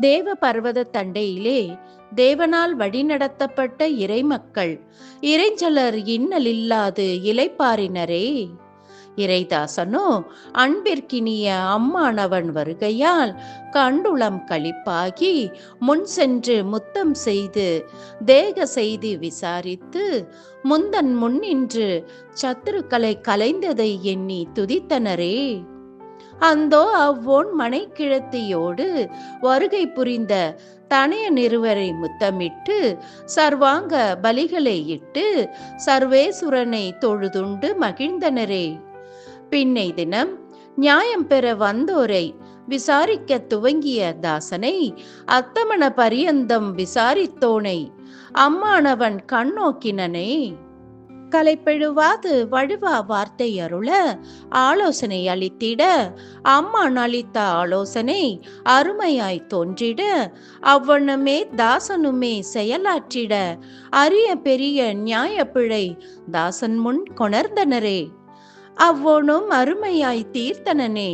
தேவ பர்வத தண்டையிலே தேவனால் வழிநடத்தப்பட்ட இறைமக்கள் இறைஞ்சலர் இன்னலில்லாது இலைப்பாரினரே இறைதாசனோ அன்பிற்கினிய அம்மானவன் வருகையால் கண்டுளம் களிப்பாகி முன் சென்று முத்தம் செய்து தேக செய்தி விசாரித்து முந்தன் முன்னின்று சத்துருக்களை கலைந்ததை எண்ணி துதித்தனரே. அந்தோ அவ்வோன் மனைக்கிழத்தியோடு வருகை புரிந்த தனைய நிறுவரை முத்தமிட்டு சர்வாங்க பலிகளை இட்டு சர்வேசுரனை தொழுதுண்டு மகிழ்ந்தனரே. பின்னை தினம் நியாயம் பெற வந்தோரை விசாரிக்க துவங்கிய தாசனை அத்தமன பரியந்தம் விசாரித்தோனை அம்மானவன் கண்ணோக்கினனே. கலைப்பெழுவாது வழுவா வார்த்தை அருள ஆலோசனை அளித்திட அம்மான் அளித்த ஆலோசனை அருமையாய் தோன்றிட அவ்வண்ணமே தாசனுமே செயலாற்றிட அரிய பெரிய நியாயப்பிழை தாசன் முன் கொணர்ந்தனரே. அவ்வோனும் அருமையாய் தீர்த்தனனே.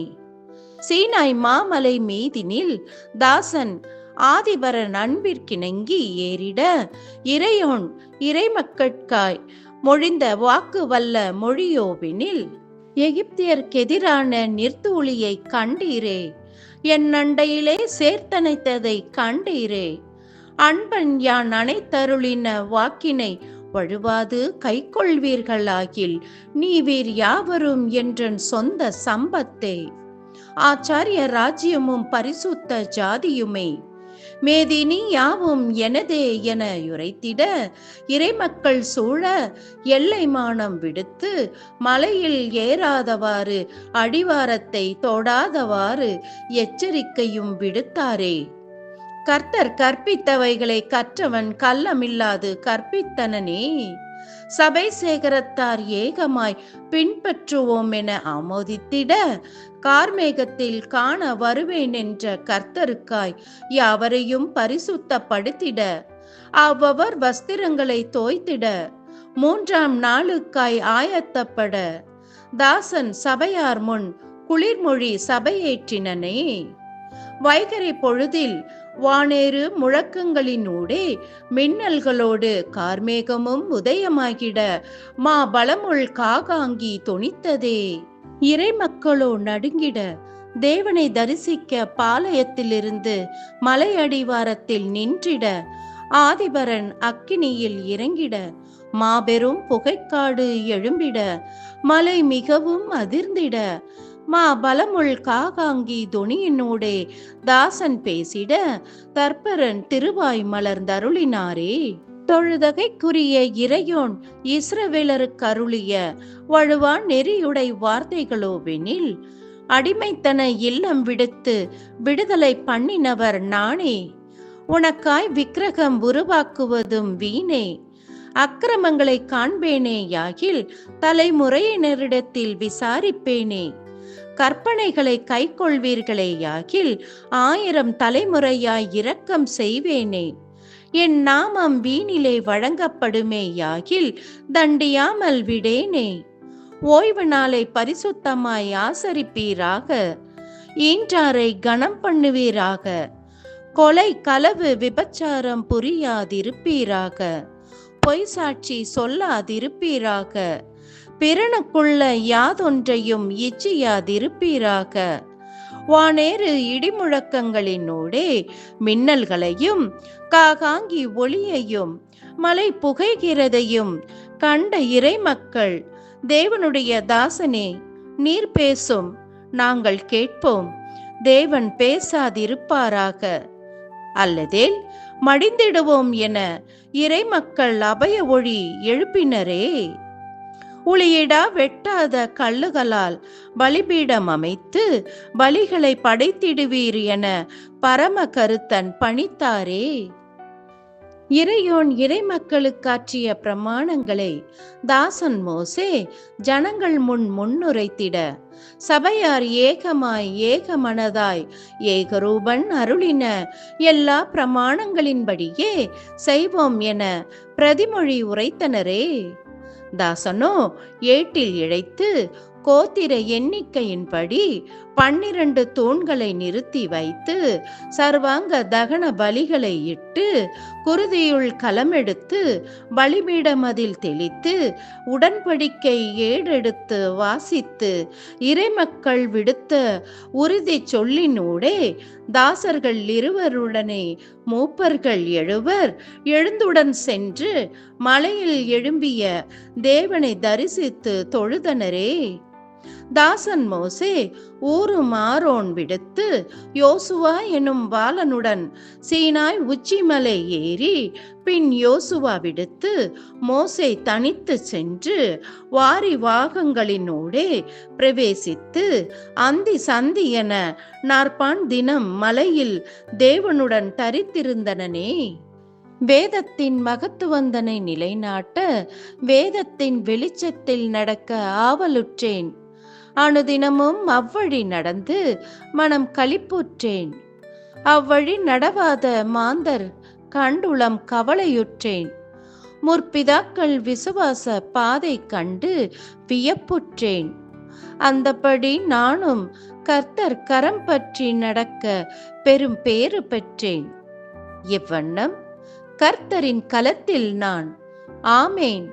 சீனாய் மாமலை மீதினில் தாசன் ஆதிபரன் அன்பிற்கிணங்கி ஏறிட இறையோன் இறைமக்கட்காய் மொழிந்த வாக்கு வல்ல மொழியோவினில் எகிப்தியர்க்கெதிரான நிர்த்தூளியை கண்டீரே என் அண்டையிலே சேர்த்தனைத்ததை கண்டீரே. அன்பன் யான் அனைத்தருளின வாக்கினை வழுவாது கைக்கொள்வீர்களாகில் நீ வீர் யாவரும் என்றன் சொந்த சம்பத்தே. ஆச்சாரிய ராஜ்யமும் பரிசுத்த ஜாதியுமே மேதினி யாவும் எனதே என உரைத்திட இறைமக்கள் சூழ எல்லை மானம் விடுத்து மலையில் ஏறாதவாறு அடிவாரத்தை தொடாதவாறு எச்சரிக்கையும் விடுத்தாரே. கர்த்தர் கற்பித்தவைகளை கற்றவன் கள்ளமில்லாது கற்பித்தனனே. சபை சேகரத்தார் ஏகமாய் பின்பற்றுவோம் என ஆமோதித்திட கார்மேகத்தில் காண வருவேன் என்ற கர்த்தருக்காய் யாவரையும் பரிசுத்தப்படுத்திட. அவ்வவர் வஸ்திரங்களை தோய்த்திட மூன்றாம் நாளுக்காய் ஆயத்தப்பட. தாசன் சபையார் முன் குளிர்மொழி சபையேற்றினனே. வைகரை பொழுதில் வானேறு முழக்கங்களினூடே மின்னல்களோடு கார்மேகமும் உதயமாகிட. மா பலமுள் காகாங்கி தொனித்ததே. இறைமக்களோ நடுங்கிட. தேவனை தரிசிக்க பாளையத்திலிருந்து மலையடிவாரத்தில் நின்றிட. ஆதிபரன் அக்கினியில் இறங்கிட. மாபெரும் புகைக்காடு எழும்பிட. மலை மிகவும் அதிர்ந்திட. மா பலமுள் காகாங்கி தொனியினோடே தாசன் பேசிட தற்பரன் திருவாய் மலர்ந்தருளினாரே. தொழுதகைக்குரிய இறையோன் இஸ்ரவேலருக்கு அருளிய வழுவான் நெறியுடை வார்த்தைகளோவெனில் அடிமைத்தன இல்லம் விடுத்து விடுதலை பண்ணினவர் நானே. உனக்காய் விக்கிரகம் உருவாக்குவதும் வீணே. அக்கிரமங்களை காண்பேனே யாகில் தலைமுறையினரிடத்தில் விசாரிப்பேனே. கற்பனைகளை கைக்கொள்வீர்களேயாகில் ஆயிரம் தலைமுறையாய் இரக்கம் செய்வேனே. என் நாமம் வீணிலே வழங்கப்படுமேயாகில் தண்டியாமல் விடேனே. ஓய்வு நாளை பரிசுத்தமாய் ஆசரிப்பீராக. ஈன்றாரை கனம் பண்ணுவீராக. கொலை களவு விபச்சாரம் புரியாதிருப்பீராக. பொய் சாட்சி சொல்லாதிருப்பீராக. பிறனுக்குள்ள யாதொன்றையும் இச்சியாதிருப்பீராக. வானேறு இடிமுழக்கங்களினூடே மின்னல்களையும் காகாங்கி ஒளியையும் மலை புகைகிறதையும் கண்ட இறைமக்கள் தேவனுடைய தாசனே நீர் பேசும் நாங்கள் கேட்போம் தேவன் பேசாதிருப்பாராக. அல்லதேல் மடிந்திடுவோம் என இறைமக்கள் அபய ஒளி எழுப்பினரே. உளியிடா வெட்டாத கல்லுகளால் பலிபீடம் அமைத்து பலிகளை படைத்திடுவீர் என பரம கருத்தன் பணித்தாரே. இறையோன் இறைமக்களுக்காற்றிய பிரமாணங்களை தாசன் மோசே ஜனங்கள் முன் முன்னுரைத்திட. சபையார் ஏகமாய் ஏகமனதாய் ஏகரூபன் அருளின எல்லா பிரமாணங்களின்படியே செய்வோம் என பிரதிமொழி உரைத்தனரே. தாசனோ ஏட்டில் இழைத்து கோத்திர எண்ணிக்கையின்படி பன்னிரண்டு தூண்களை நிறுத்தி வைத்து சர்வாங்க தகன பலிகளை இட்டு குருதியுள் களமெடுத்து பலிபீடமதில் தெளித்து உடன்படிக்கை ஏடெடுத்து வாசித்து இறைமக்கள் விடுத்த உறுதி சொல்லினூடே தாசர்கள் இருவருடனே மூப்பர்கள் எழுவர் எழுந்துடன் சென்று மலையில் எழும்பிய தேவனை தரிசித்து தொழுதனரே. தாசன் மோசே ஊரு மாறோன் விடுத்து யோசுவா எனும் பாலனுடன் சீனாய் உச்சிமலை ஏறி பின் யோசுவா விடுத்து மோசை தனித்து சென்று வாரி வாகங்களினூடே பிரவேசித்து அந்தி சந்தி என நாற்பான் தினம் மலையில் தேவனுடன் தரித்திருந்தனனே. வேதத்தின் மகத்துவந்தனை நிலைநாட்ட வேதத்தின் வெளிச்சத்தில் நடக்க ஆவலுற்றேன். அனுதினமும் அவ்வழி நடந்து மனம் களிப்புற்றேன். அவ்வழி நடவாத மாந்தர் கண்டுளம் கவலையுற்றேன். முற்பிதாக்கள் விசுவாச பாதை கண்டு வியப்புற்றேன். அந்தபடி நானும் கர்த்தர் கரம் பற்றி நடக்க பெரும் பேறு பெற்றேன். இவ்வண்ணம் கர்த்தரின் கலத்தில் நான். ஆமேன்.